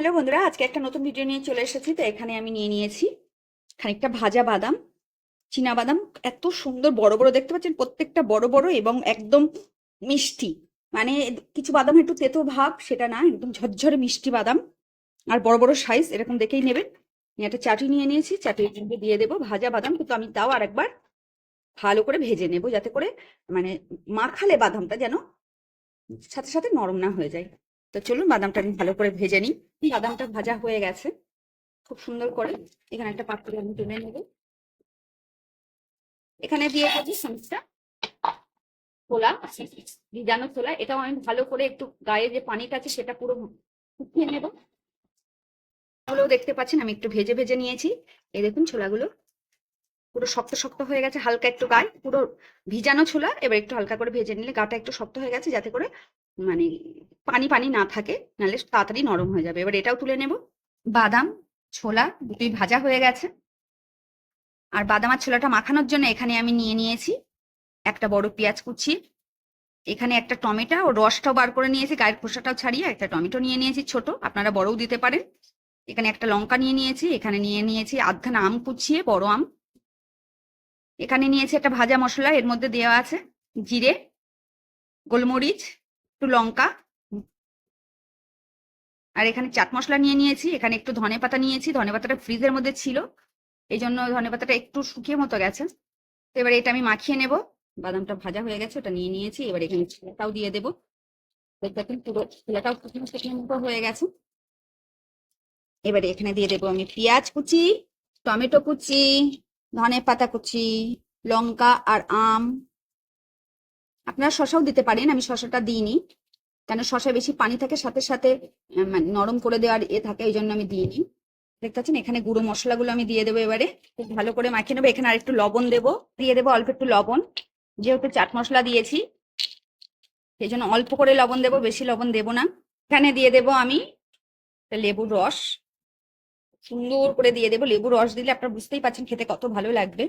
Hello বন্ধুরা, আজকে একটা নতুন ভিডিও নিয়ে চলে এসেছি, তো এখানে আমি নিয়ে নিয়েছি খানিকটা ভাজা বাদাম, চীনা বাদাম। এত সুন্দর, বড় বড়, দেখতে পাচ্ছেন প্রত্যেকটা বড় বড় এবং একদম মিষ্টি। মানে কিছু বাদাম একটু তেতো ভাব, সেটা না, একদম ঝরঝরে মিষ্টি বাদাম। আর বড় বড় সাইজ এরকম দেখেই নেবেন। একটা চাটনি নিয়ে নিয়েছি, চাটনির মধ্যে দিয়ে দেবো ভাজা বাদাম, কিন্তু আমি তাও আর একবার ভালো করে ভেজে নেব, যাতে করে মানে মাখালে বাদামটা যেন সাথে সাথে নরম না হয়ে যায়। তো চলুন বাদামটা আমি ভালো করে ভেজে নিই। বাদামটা ভাজা হয়ে গেছে। খুব সুন্দর করে এখানে একটা পাত্রে আমি তুলে নেব। এখানে দিয়ে দেবো খানিকটা ছোলা, ভিজানো ছোলা, এটাও আমি ভালো করে একটু গায়ে যে পানিটা আছে সেটা পুরো শুকিয়ে নেব। ওগুলোও দেখতে পাচ্ছেন আমি একটু ভেজে ভেজে নিয়েছি। এই দেখুন ছোলাগুলো পুরো শক্ত শক্ত হয়ে গেছে, হালকা একটু গায়ে। পুরো ভিজানো ছোলা, এবার একটু হালকা করে ভেজে নিলে গাটা একটু শক্ত হয়ে গেছে, যাতে করে মানে পানি পানি না থাকে, নাহলে তাড়াতাড়ি নরম হয়ে যাবে। এবার এটাও তুলে নেব। বাদাম, ছোলা, দুটোই ভাজা হয়ে গেছে। আর বাদাম আর ছোলাটা মাখানোর জন্য এখানে আমি নিয়ে নিয়েছি একটা বড় পেঁয়াজ কুচি। এখানে একটা টমেটো ও রসটাও বার করে নিয়েছি, গায়ের খোসাটাও ছাড়িয়ে একটা টমেটো নিয়ে নিয়েছি ছোট, আপনারা বড়ও দিতে পারেন। এখানে একটা লঙ্কা নিয়ে নিয়েছি, এখানে নিয়ে নিয়েছি আধখানা আম কুচিয়ে, বড় আম। এখানে নিয়েছি একটা ভাজা মশলা, এর মধ্যে দেওয়া আছে জিরে, গোলমরিচ একটু লঙ্কা। আর এখানে চাট মশলা নিয়ে নিয়েছি, এখানে একটু ধনে পাতা নিয়েছি, ধনে পাতাটা ফ্রিজের মধ্যে ছিল। এই জন্য ধনে পাতাটা একটু শুকিয়ে মতো গেছে। তো এবার এটা আমি মাখিয়ে নেব। বাদামটা ভাজা হয়ে গেছে, ওটা নিয়ে নিয়েছি। এবার এখানে ছোলাটাও দিয়ে দেবো। দেখবেন পুরো মতো হয়ে গেছে। এবারে এখানে দিয়ে দেবো আমি পেঁয়াজ কুচি, টমেটো কুচি, ধনে পাতা কুচি, লঙ্কা আর আম। আপনারা শশাও দিতে পারেন, আমি শশাটা দিইনি। কেন শশা বেশি পানি থাকে, সাথে সাথে মানে নরম করে দেওয়ার এ থাকে এই জন্য আমি দিইনি। দেখতে পাচ্ছেন? এখানে গুঁড়ো মশলাগুলো আমি দিয়ে দেবো এবারে। খুব ভালো করে মাখিয়ে নেব। এখানে আর একটু লবণ দেবো। দিয়ে দেবো অল্প একটু লবণ। যেহেতু চাট মশলা দিয়েছি সেই জন্য অল্প করে লবণ দেবো, বেশি লবণ দেবো না। এখানে দিয়ে দেবো আমি লেবুর রস। সুন্দর করে দিয়ে দেবো। লেবুর রস দিলে আপনারা বুঝতেই পারছেন খেতে কত ভালো লাগবে।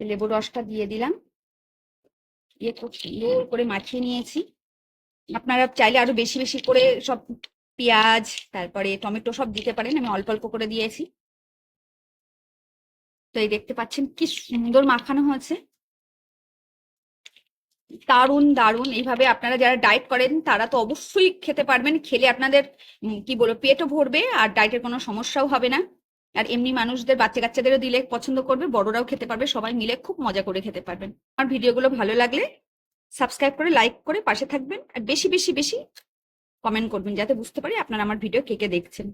লেবুর রসটা দিয়ে দিলাম। দিয়ে খুব সুন্দর করে মাখিয়ে নিয়েছি। আপনারা চাইলে আরও বেশি বেশি করে সব পেঁয়াজ, তারপরে টমেটো সব দিতে পারেন, আমি অল্প অল্প করে দিয়েছি। তো এই দেখতে পাচ্ছেন কি সুন্দর মাখানো হয়েছে। দারুণ দারুণ। এইভাবে আপনারা যারা ডায়েট করেন, তারা তো অবশ্যই খেতে পারবেন। খেলে আপনাদের কি বলব, পেটও ভরবে আর ডায়েটের কোনো সমস্যাও হবে না। আর এমনি মানুষদের বাচ্চা কাচ্চাদেরও দিলে পছন্দ করবে, বড়রাও খেতে পারবে, সবাই মিলে খুব মজা করে খেতে পারবেন। আমার ভিডিওগুলো ভালো লাগলে সাবস্ক্রাইব করে, লাইক করে পাশে থাকবেন আর বেশি বেশি বেশি কমেন্ট করবেন যাতে বুঝতে পারি আপনারা আমার ভিডিও কে কে দেখছেন।